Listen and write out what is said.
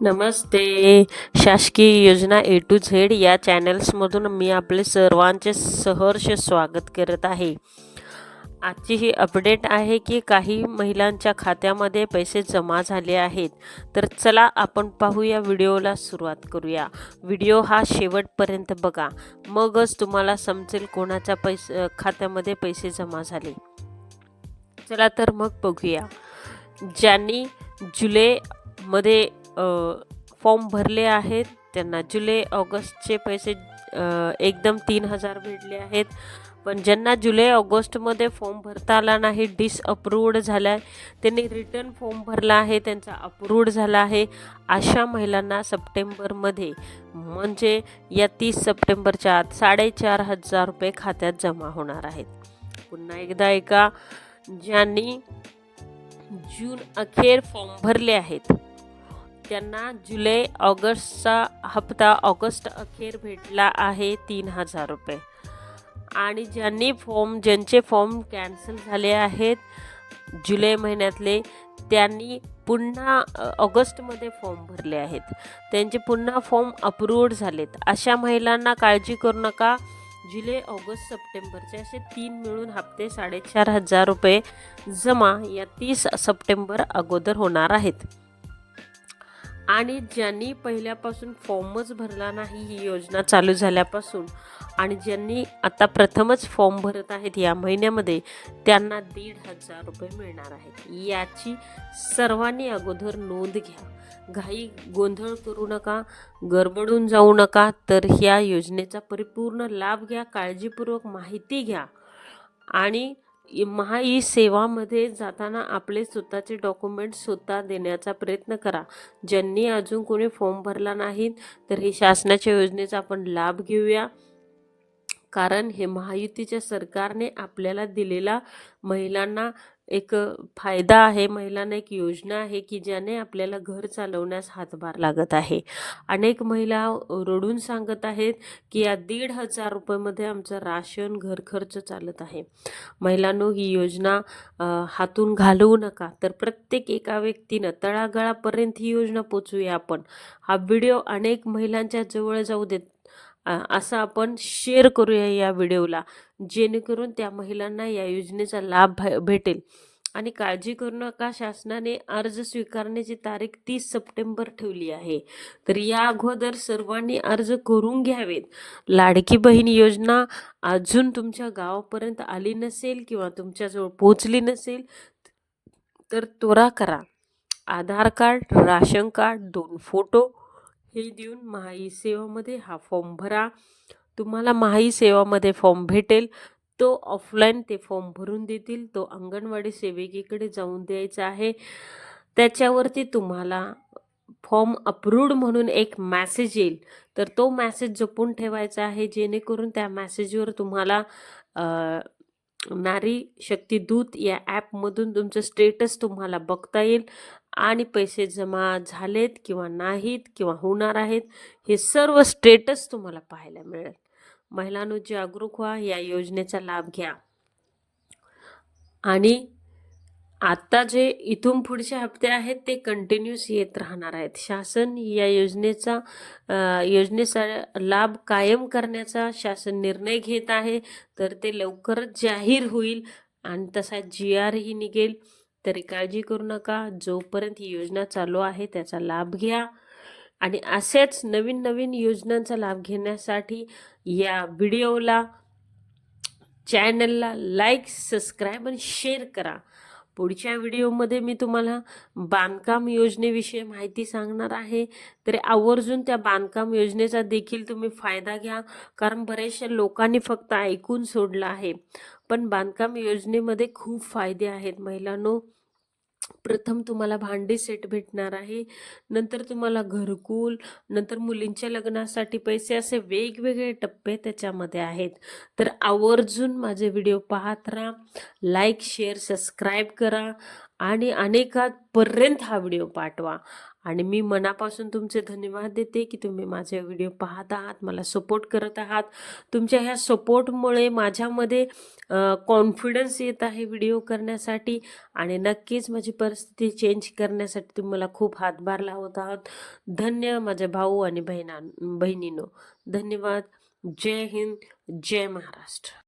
नमस्ते. शासकीय योजना ए to Z या चॅनल्समधून मी आपले सर्वांचे सहर्ष स्वागत करत आहे. आजची ही अपडेट आहे की काही महिलांच्या खात्यामध्ये पैसे जमा झाले आहेत. तर चला आपण पाहूया व्हिडिओला सुरुवात करूया. व्हिडिओ हा शेवटपर्यंत बघा. मगच तुम्हाला समजेल कोणाच्या पैसे खात्यामध्ये पैसे जमा झाले. चला तर मग बघूया. ज्यांनी जुलैमध्ये फॉर्म भरले आहेत. त्यांना जुलै ऑगस्टचे पैसे एकदम तीन हजार भेटले आहेत. पण ज्यांना जुलै ऑगस्टमध्ये फॉर्म भरता आला नाही डिसअप्रूव्ड झाला आहे त्यांनी रिटर्न फॉर्म भरला आहे त्यांचा अप्रूव्ड झाला आहे अशा महिलांना सप्टेंबरमध्ये. म्हणजे या तीस सप्टेंबरच्या आत साडेचार हजार रुपये खात्यात जमा होणार आहेत. पुन्हा एकदा एका ज्यांनी जून अखेर फॉर्म भरले आहेत त्यांना जुलै ऑगस्टचा हप्ता ऑगस्ट अखेर भेटला आहे तीन हजार रुपये. आणि ज्यांनी फॉर्म ज्यांचे फॉर्म कॅन्सल झाले आहेत जुलै महिन्यातले त्यांनी पुन्हा ऑगस्टमध्ये फॉर्म भरले आहेत. त्यांचे पुन्हा फॉर्म अप्रूव्ड झालेत. अशा महिलांना काळजी करू नका. जुलै ऑगस्ट सप्टेंबरचे असे तीन मिळून हप्ते साडेचार हजार रुपये जमा या तीस सप्टेंबर अगोदर होणार आहेत. आणि ज्यांनी पहिल्यापासून फॉर्मच भरला नाही ही योजना चालू झाल्यापासून आणि ज्यांनी आता प्रथमच फॉर्म भरत आहेत या महिन्यामध्ये त्यांना दीड हजार रुपये मिळणार आहेत. याची सर्वांनी अगोदर नोंद घ्या. घाई गोंधळ करू नका गडबडून जाऊ नका तर ह्या योजनेचा परिपूर्ण लाभ घ्या काळजीपूर्वक माहिती घ्या. आणि महा ई सेवामध्ये जाताना आपले स्वतःचे डॉक्युमेंट स्वतः देण्याचा प्रयत्न करा. ज्यांनी अजून कोणी फॉर्म भरला नाही तर हे शासनाच्या योजनेचा आपण लाभ घेऊया. कारण हे महायुतीच्या सरकारने आपल्याला दिलेला महिलांना एक फायदा आहे महिलांना एक योजना आहे की ज्याने आपल्याला घर चालवण्यास हातभार लागत आहे. अनेक महिला रडून सांगत आहेत की या दीड हजार रुपयेमध्ये आमचं राशन घर खर्च चालत आहे. महिलांनो ही योजना हातून घालवू नका. तर प्रत्येक एका व्यक्तीनं तळागाळापर्यंत ही योजना पोचवूया आपण. हा व्हिडिओ अनेक महिलांच्या जवळ जाऊ देत असं आपण शेअर करूया या व्हिडिओला जेणेकरून त्या महिलांना या योजनेचा लाभ भेटेल. आणि काळजी करू नका शासनाने अर्ज स्वीकारण्याची तारीख तीस सप्टेंबर ठेवली आहे. तर या अगोदर सर्वांनी अर्ज करून घ्यावेत. लाडकी बहीण योजना अजून तुमच्या गावापर्यंत आली नसेल किंवा तुमच्याजवळ पोचली नसेल तर त्वरा करा. आधार कार्ड राशन कार्ड दोन फोटो हे देऊन महाई सेवामध्ये हा फॉर्म भरा. तुम्हाला महाई सेवामध्ये फॉर्म भेटेल. तो ऑफलाईन ते फॉर्म भरून देतील. तो अंगणवाडी सेविकेकडे जाऊन द्यायचा आहे. त्याच्यावरती तुम्हाला फॉर्म अप्रूव्ड म्हणून एक मॅसेज येईल. तर तो मॅसेज जपून ठेवायचा आहे. जेणेकरून त्या मॅसेजवर तुम्हाला नारी शक्ती दूत या ॲपमधून तुमचं स्टेटस तुम्हाला बघता येईल. आणि पैसे जमा झालेत किंवा नाहीत किंवा होणार आहेत हे सर्व स्टेटस तुम्हाला पाहायला मिळेल. महिलांनो जागरूक व्हा या योजनेचा लाभ घ्या. आणि आत्ता जे इथून पुढचे हप्ते आहेत ते कंटिन्यूस येत राहणार आहेत. शासन या योजनेचा योजनेचा लाभ कायम करण्याचा शासन निर्णय घेत आहे. तर ते लवकरच जाहीर होईल आणि तसा जी आरही निघेल. तरी काळजी करू नका. जोपर्यंत ही योजना चालू आहे त्याचा लाभ घ्या. आणि असेच नवीन नवीन योजनांचा लाभ घेण्यासाठी या व्हिडिओला चॅनलला लाईक सबस्क्राईब आणि शेअर करा. पुढच्या व्हिडिओमध्ये मी तुम्हाला बांधकाम योजनेविषयी माहिती सांगणार आहे. तरी आवर्जून त्या बांधकाम योजनेचा देखील तुम्ही फायदा घ्या. कारण बऱ्याचशा लोकांनी फक्त ऐकून सोडलं आहे. पण बांधकाम योजनेमध्ये खूप फायदे आहेत महिलांनो. प्रथम तुम्हाला भांडी सेट भेटणार आहे. नंतर तुम्हाला घरकुल नंतर मुलींच्या लग्नासाठी पैसे असे वेगवेगळे टप्पे त्याच्यामध्ये आहेत. तर आवर्जून माझे व्हिडिओ पाहत राहा लाईक शेअर सबस्क्राईब करा आणि अनेकांपर्यंत हा व्हिडिओ पाठवा. आणि मी मनापासून तुमचे धन्यवाद देते की तुम्ही माझे व्हिडिओ पाहत आहात मला सपोर्ट करत आहात. तुमच्या ह्या सपोर्टमुळे माझ्यामध्ये कॉन्फिडन्स येत आहे व्हिडिओ करण्यासाठी आणि नक्कीच माझी परिस्थिती चेंज करण्यासाठी तुम्ही मला खूप हातभार लावत आहात. धन्य माझ्या भाऊ आणि बहिणा बहिणीनो. धन्यवाद. जय हिंद. जय महाराष्ट्र.